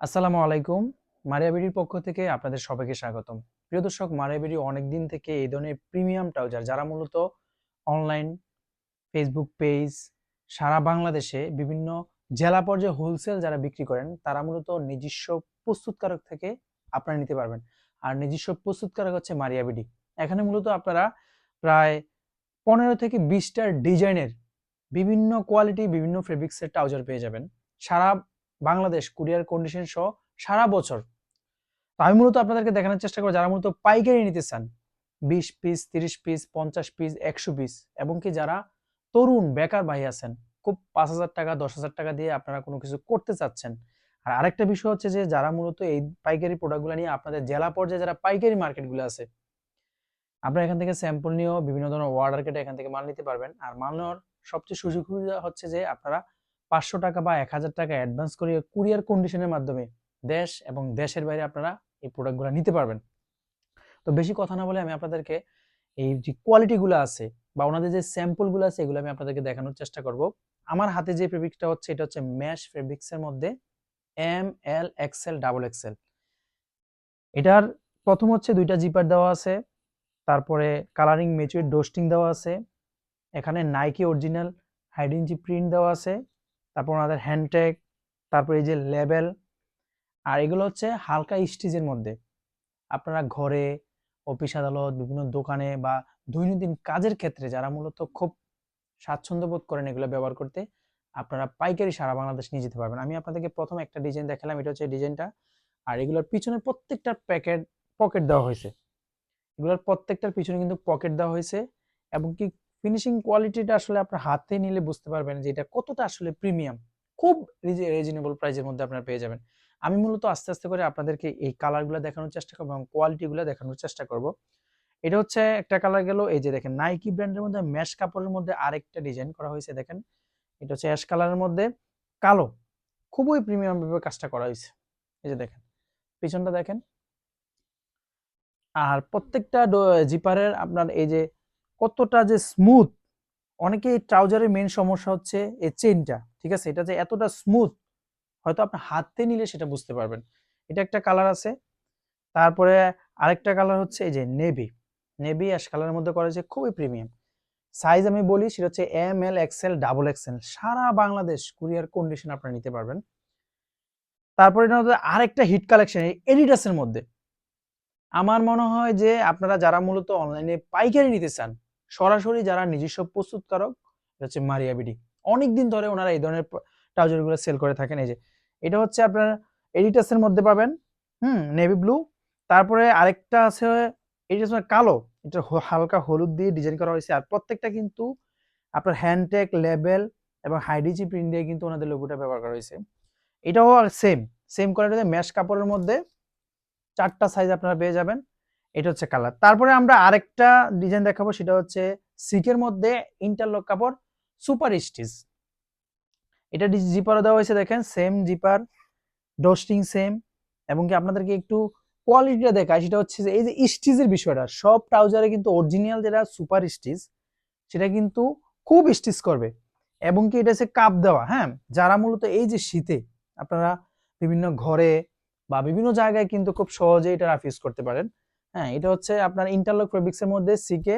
আসসালামু আলাইকুম। মারিয়া বিডির পক্ষ থেকে আপনাদের সবাইকে স্বাগতম। প্রিয় দর্শক, মারিয়া বিডি অনেক দিন থেকে এই ধরনের প্রিমিয়াম ট্রাউজার, যারা মূলত অনলাইন, ফেসবুক পেজ, সারা বাংলাদেশে বিভিন্ন জেলা পর্যায়ে হোলসেল যারা বিক্রি করেন, তারা মূলত নিজস্ব প্রস্তুতকারক থেকে আপনারা নিতে পারবেন। আর নিজস্ব প্রস্তুতকারক হচ্ছে মারিয়া বিডি। এখানে মূলত আপনারা প্রায় পনেরো থেকে বিশটার ডিজাইনের বিভিন্ন কোয়ালিটি বিভিন্ন ফেব্রিক্সের ট্রাউজার পেয়ে যাবেন। সারা বাংলাদেশ কুরিয়ার কন্ডিশন সহ সারা বছর। আমি মূলত আপনাদেরকে দেখানোর চেষ্টা করব যারা মূলত পাইকারি নিতে চান। বিশ পিস, তিরিশ পিস, পঞ্চাশ পিস, একশো পিস, এবং কি যারা তরুণ, বেকার ভাই আছেন, খুব পাঁচ হাজার টাকা, দশ হাজার টাকা দিয়ে আপনারা কোনো কিছু করতে চাচ্ছেন। আর আরেকটা বিষয় হচ্ছে যে যারা মূলত এই পাইকারি প্রোডাক্টগুলো নিয়ে আপনাদের জেলা পর্যায়ে যারা পাইকারি মার্কেটগুলো আছে, আপনারা এখান থেকে স্যাম্পল নিয়েও বিভিন্ন ধরনের অর্ডার কেটে এখান থেকে মাল নিতে পারবেন। আর মাল নেওয়ার সবচেয়ে সুযোগ সুবিধা হচ্ছে যে আপনারা পাঁচশো টাকা বা এক হাজার টাকা অ্যাডভান্স করে কুরিয়ার কন্ডিশনের মাধ্যমে দেশ এবং দেশের বাইরে আপনারা এই প্রোডাক্টগুলো নিতে পারবেন। তো বেশি কথা না বলে আমি আপনাদেরকে এই যে কোয়ালিটিগুলো আছে বা ওনাদের যে স্যাম্পলগুলো আছে এগুলো আমি আপনাদেরকে দেখানোর চেষ্টা করব। আমার হাতে যে ফেব্রিকটা হচ্ছে, এটা হচ্ছে ম্যাশ ফেব্রিক্সের মধ্যে M L XL double XL এটার প্রথম হচ্ছে দুইটা জিপার দেওয়া আছে, তারপরে কালারিং মেচুর ডোস্টিং দেওয়া আছে, এখানে নাইকি অরিজিনাল হাইডেনজি প্রিন্ট দেওয়া আছে তারপর ওনাদের হ্যান্ডটেক তারপর এই যে লেবেল আর এগুলো হচ্ছে হালকা স্টিচের মধ্যে। আপনারা ঘরে, অফিস আদালত, বিভিন্ন দোকানে বা দৈনন্দিন কাজের ক্ষেত্রে যারা মূলত খুব স্বাচ্ছন্দ্য বোধ করেন এগুলো ব্যবহার করতে, আপনারা পাইকারি সারা বাংলাদেশ নিয়ে যেতে পারবেন। আমি আপনাদেরকে প্রথম একটা ডিজাইন দেখালাম, এটা হচ্ছে ডিজাইনটা আর এগুলোর পিছনে প্রত্যেকটা প্যাকেট পকেট দেওয়া হয়েছে। এগুলোর প্রত্যেকটার পিছনে কিন্তু পকেট দেওয়া হয়েছে এবং কি ফিনিশিং কোয়ালিটিটা আসলে আপনার হাতে নিলে বুঝতে পারবেন যে এটা কতটা আসলে প্রিমিয়াম খুব রিজনেবল প্রাইসের মধ্যে আপনারা পেয়ে যাবেন। আমি মূলত আস্তে আস্তে করে আপনাদেরকে এই কালারগুলো দেখানোর চেষ্টা করব এবং কোয়ালিটিগুলো দেখানোর চেষ্টা করব। এটা হচ্ছে একটা কালার গেল, এই যে দেখেন নাইকি ব্র্যান্ডের মধ্যে ম্যাশ কাপড়ের মধ্যে আরেকটা ডিজাইন করা হয়েছে, দেখেন। এটা হচ্ছে অ্যাশ কালারের মধ্যে কালো, খুবই প্রিমিয়াম ভাবে কাজটা করা হয়েছে। এই যে দেখেন, পিছনটা দেখেন। আর প্রত্যেকটা জিপারের আপনার এই যে কতটা যে স্মুথ অনেকে ট্রাউজারের মেন সমস্যা হচ্ছে এই চেনটা ঠিক আছে? এটা যে এতটা স্মুথ হয়তো আপনি হাতে নিলে সেটা বুঝতে পারবেন। এটা একটা কালার আছে, তারপরে আরেকটা কালার হচ্ছে এই যে নেভি নেভি অ্যাশ কালারের মধ্যে করা হয়েছে খুবই প্রিমিয়াম সাইজ আমি বলি, সেটা হচ্ছে M L XL double XL সারা বাংলাদেশ কুরিয়ার কন্ডিশন আপনারা নিতে পারবেন। তারপরে আরেকটা হিট কালেকশন এডিডাসের মধ্যে। আমার মনে হয় যে আপনারা যারা মূলত অনলাইনে পাইকারি নিতে চান সরাসরি যারা নিজস্ব প্রস্তুতকারক হচ্ছে মারিয়া বিডি। অনেকদিন ধরে ওনারা এই ধরনের ট্রাউজারগুলো সেল করে থাকেন। এই যে, এটা হচ্ছে আপনার এডিটাসের মধ্যে পাবেন, হুম নেভি ব্লু তারপরে আরেকটা আছে এটা হচ্ছে কালো। এটা হালকা হলুদ দিয়ে ডিজাইন করা হয়েছে। আর প্রত্যেকটা কিন্তু আপনার হ্যান্ডটেক লেবেল এবং হাইডিজি প্রিন্ট দিয়ে কিন্তু ওনাদের লোগোটা ব্যবহার করা হয়েছে। এটাও সেম সেম কোয়ালিটিতে ম্যাশ কাপড়ের মধ্যে চারটা সাইজ আপনারা পেয়ে যাবেন। এটা হচ্ছে কালার তারপরে আমরা আরেকটা ডিজাইন দেখাবো, সেটা হচ্ছে সিকের মধ্যে ইন্টারলক কাপড় সুপার স্টিচ এটা জিপারও দেওয়া হয়েছে দেখেন সেম জিপার ডোস্টিং সেম এবং কি আপনাদেরকে একটু কোয়ালিটিটা দেখায় সেটা হচ্ছে এই যে স্টিচের বিষয়টা, সব ট্রাউজারে কিন্তু অরিজিনাল যেটা সুপার স্টিচ সেটা কিন্তু খুব স্টিচ করবে। এবং কি এটা হচ্ছে কাপ দেওয়া হ্যাঁ? যারা মূলত এই যে শীতে আপনারা বিভিন্ন ঘরে বা বিভিন্ন জায়গায় কিন্তু খুব সহজে এটা রাফ ইউজ করতে পারেন। হ্যাঁ এটা হচ্ছে আপনার ইন্টারলক ফেব্রিক্সের মধ্যে সিকে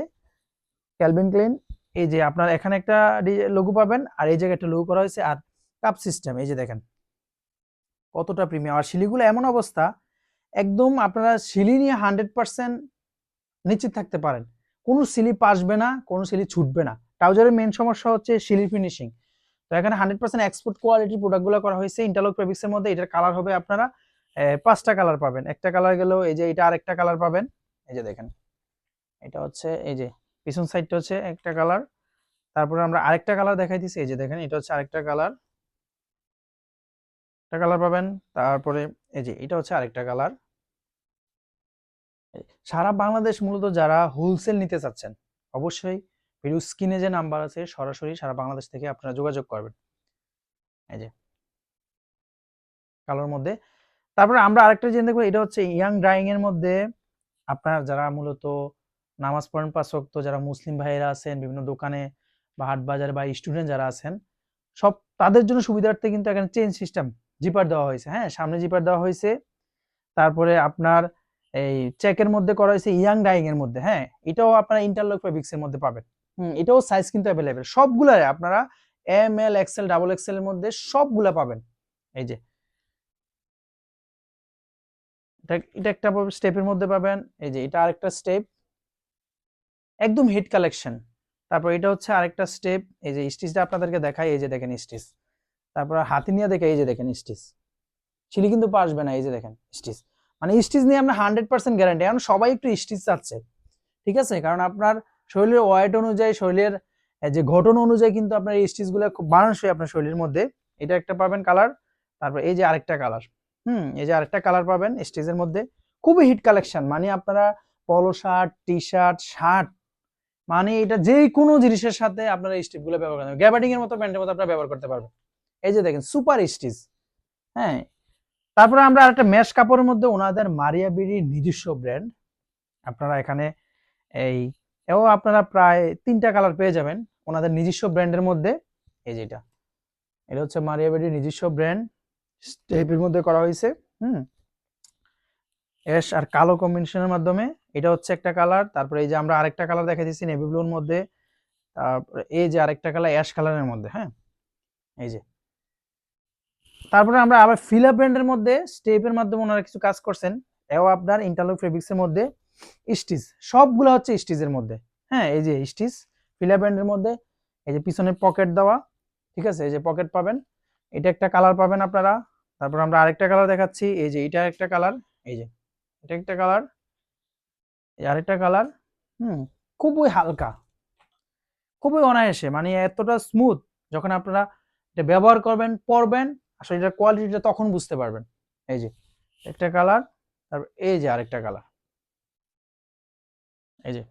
ক্যালভিন ক্লিন এই যে আপনার এখানে একটা লঘু পাবেন আর এই জায়গায় একটা লঘু করা হয়েছে আর কাপ সিস্টেম এই যে দেখেন। কতটা প্রিমিয়াম আর শিলিগুলো এমন অবস্থা, একদম আপনারা শিলি নিয়ে হান্ড্রেড পার্সেন্ট নিশ্চিত থাকতে পারেন। কোনো সিলি পাসবে না, কোনো সিলি ছুটবে না। ট্রাউজারের মেন সমস্যা হচ্ছে শিলি ফিনিশিং তো এখানে হান্ড্রেড পার্সেন্ট এক্সপোর্ট কোয়ালিটির প্রোডাক্টগুলো করা হয়েছে ইন্টারলক ফেব্রিক্সের মধ্যে, এটার কালার হবে আপনারা পাঁচটা কালার পাবেন। একটা কালার গেলেও এই যে এটা আরেকটা কালার পাবেন। এই যে দেখেন, এটা হচ্ছে এই যে পিছন সাইডটা হচ্ছে একটা কালার তারপরে আমরা আরেকটা কালার দেখাই দিছি। এই যে দেখেন, এটা হচ্ছে আরেকটা কালার একটা কালার পাবেন, তারপরে এই যে এটা হচ্ছে আরেকটা কালার সারা বাংলাদেশ মূলত যারা হোলসেল নিতে চাচ্ছেন, অবশ্যই ভিডিও স্ক্রিনে যে নাম্বার আছে, সরাসরি সারা বাংলাদেশ থেকে আপনারা যোগাযোগ করবেন। এই যে কালোর মধ্যে তারপরে আমরা আরেকটা জেনে দেখব, এটা হচ্ছে ইয়াং ড্রাইং এর মধ্যে আপনার যারা মূলত নামাজ পড়েন পাঁচক্ত যারা মুসলিম ভাইয়েরা আছেন, বিভিন্ন দোকানে বা হাট বাজারে বা স্টুডেন্ট যারা আছেন, সব তাদের জন্য সুবিধার্থে কিন্তু এখানে চেন সিস্টেম জিপার দেওয়া হয়েছে। হ্যাঁ সামনে জিপার দেওয়া হয়েছে। তারপরে আপনার এই চেকের মধ্যে করা হয়েছে ইয়াং ডাইং এর মধ্যে। হ্যাঁ এটাও আপনারা ইন্টারলক ফেব্রিক্স এর মধ্যে পাবেন। হুম, এটাও সাইজ কিন্তু অ্যাভেলেবেল সবগুলাই আপনারা M L XL double XL এর মধ্যে সবগুলা পাবেন। এই যে এটা এটা একটা স্টেপের মধ্যে পাবেন। এই যে, এটা আরেকটা স্টেপ একদম হিট কালেকশন তারপর এটা হচ্ছে আরেকটা স্টেপ এই যে স্টিচটা আপনাদেরকে দেখাই, এই যে দেখেন স্টিচ তারপর হাতি নিয়ে দেখে, এই যে দেখেন স্টিচ চিলি কিন্তু পাসবে না, এই যে দেখেন স্টিচ মানে স্টিচ নিয়ে আমরা হান্ড্রেড পার্সেন্ট গ্যারান্টি এখন সবাই একটু স্টিচ চাচ্ছে। ঠিক আছে? কারণ আপনার শরীরের ওয়েট অনুযায়ী, শরীরের যে ঘটন অনুযায়ী কিন্তু আপনার এই স্টিচগুলো খুব মানানসই আপনার শরীরের মধ্যে। এটা একটা পাবেন কালার তারপর এই যে আরেকটা কালার হুম, এই যে আরেকটা কালার পাবেন স্টিচের মধ্যে। খুবই হিট কালেকশন মানে আপনারা পলো শার্ট টি শার্ট শার্ট মানে এটা যে কোনো জিনিসের সাথে আপনারা এই স্টিচগুলো ব্যবহার করতে গ্যাবার্ডিং এর মতো প্যান্টের মতো আপনারা ব্যবহার করতে পারবেন। এই যে দেখেন সুপার স্টিচ হ্যাঁ। তারপরে আমরা আরেকটা মেশ কাপড়ের মধ্যে ওনাদের মারিয়া বিড়ির নিজস্ব ব্র্যান্ড আপনারা এখানে এই, এও আপনারা প্রায় তিনটা কালার পেয়ে যাবেন ওনাদের নিজস্ব ব্র্যান্ডের মধ্যে। এই যেটা এটা হচ্ছে মারিয়া বিড়ির নিজস্ব ব্র্যান্ড স্টেপের মধ্যে করা হয়েছে, হুম? অ্যাশ আর কালো কম্বিনেশনের মাধ্যমে, এটা হচ্ছে একটা কালার তারপরে এই যে আমরা আরেকটা কালার দেখা দিচ্ছি নেভি ব্লুর মধ্যে, তারপরে এই যে আরেকটা কালার অ্যাশ কালারের মধ্যে হ্যাঁ? এই যে। তারপরে আমরা আবার ফিলা ব্র্যান্ডের মধ্যে স্টেপের মাধ্যমে ওনারা কিছু কাজ করছেন, এও আপনার ইন্টারলক ফেব্রিক্স এর মধ্যে স্টিচ সবগুলো হচ্ছে স্টিচের মধ্যে হ্যাঁ? এই যে স্টিচ ফিলা ব্র্যান্ডের মধ্যে, এই যে পিছনে পকেট দেওয়া, ঠিক আছে? এই যে পকেট পাবেন, এটা একটা কালার পাবেন আপনারা তারপর আমরা আরেকটা কালার দেখাচ্ছি। এই যে এটা একটা কালার এই যে এটা একটা কালার আরেকটা কালার হুম, খুবই হালকা, খুবই অনায়াসে মানে এতটা স্মুথ যখন আপনারা এটা ব্যবহার করবেন, পরবেন, আসলে এটার কোয়ালিটিটা তখন বুঝতে পারবেন। এই যে একটা কালার তারপর এই যে আরেকটা কালার এই যে